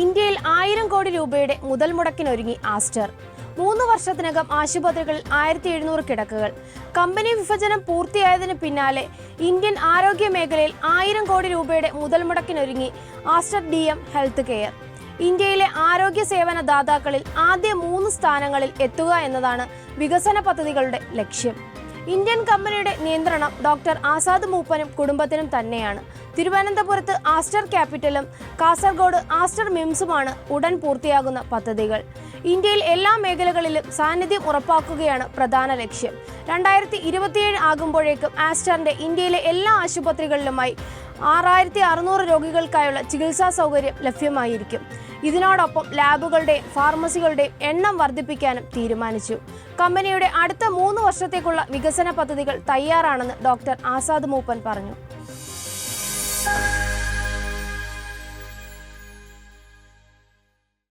ഇന്ത്യയിൽ ആയിരം കോടി രൂപയുടെ മുതൽ മുടക്കിനൊരുങ്ങി ആസ്റ്റർ. മൂന്ന് വർഷത്തിനകം ആശുപത്രികളിൽ ആയിരത്തി എഴുന്നൂറ് കിടക്കുകൾ. കമ്പനി വിഭജനം പൂർത്തിയായതിന് പിന്നാലെ ഇന്ത്യൻ ആരോഗ്യ മേഖലയിൽ ആയിരം കോടി രൂപയുടെ മുതൽ മുടക്കിനൊരുങ്ങി Aster D M healthcare. ഇന്ത്യയിലെ ആരോഗ്യ സേവന ദാതാക്കളിൽ ആദ്യ മൂന്ന് സ്ഥാനങ്ങളിൽ എത്തുക എന്നതാണ് വികസന പദ്ധതികളുടെ ലക്ഷ്യം. ഇന്ത്യൻ കമ്പനിയുടെ നിയന്ത്രണം ഡോക്ടർ ആസാദ് മൂപ്പനും കുടുംബത്തിനും തന്നെയാണ്. തിരുവനന്തപുരത്ത് ആസ്റ്റർ ക്യാപിറ്റലും കാസർഗോഡ് ആസ്റ്റർ മിംസുമാണ് ഉടൻ പൂർത്തിയാകുന്ന പദ്ധതികൾ. ഇന്ത്യയിൽ എല്ലാ മേഖലകളിലും സാന്നിധ്യം ഉറപ്പാക്കുകയാണ് പ്രധാന ലക്ഷ്യം. രണ്ടായിരത്തി ഇരുപത്തിയേഴ് ആകുമ്പോഴേക്കും ആസ്റ്ററിന്റെ ഇന്ത്യയിലെ എല്ലാ ആശുപത്രികളിലുമായി ആറായിരത്തി അറുന്നൂറ് രോഗികൾക്കായുള്ള ചികിത്സാ സൗകര്യം ലഭ്യമായിരിക്കും. ഇതിനോടൊപ്പം ലാബുകളുടെയും ഫാർമസികളുടെയും എണ്ണം വർദ്ധിപ്പിക്കാനും തീരുമാനിച്ചു. കമ്പനിയുടെ അടുത്ത മൂന്ന് വർഷത്തേക്കുള്ള വികസന പദ്ധതികൾ തയ്യാറാണെന്ന് ഡോക്ടർ ആസാദ് മൂപ്പൻ പറഞ്ഞു.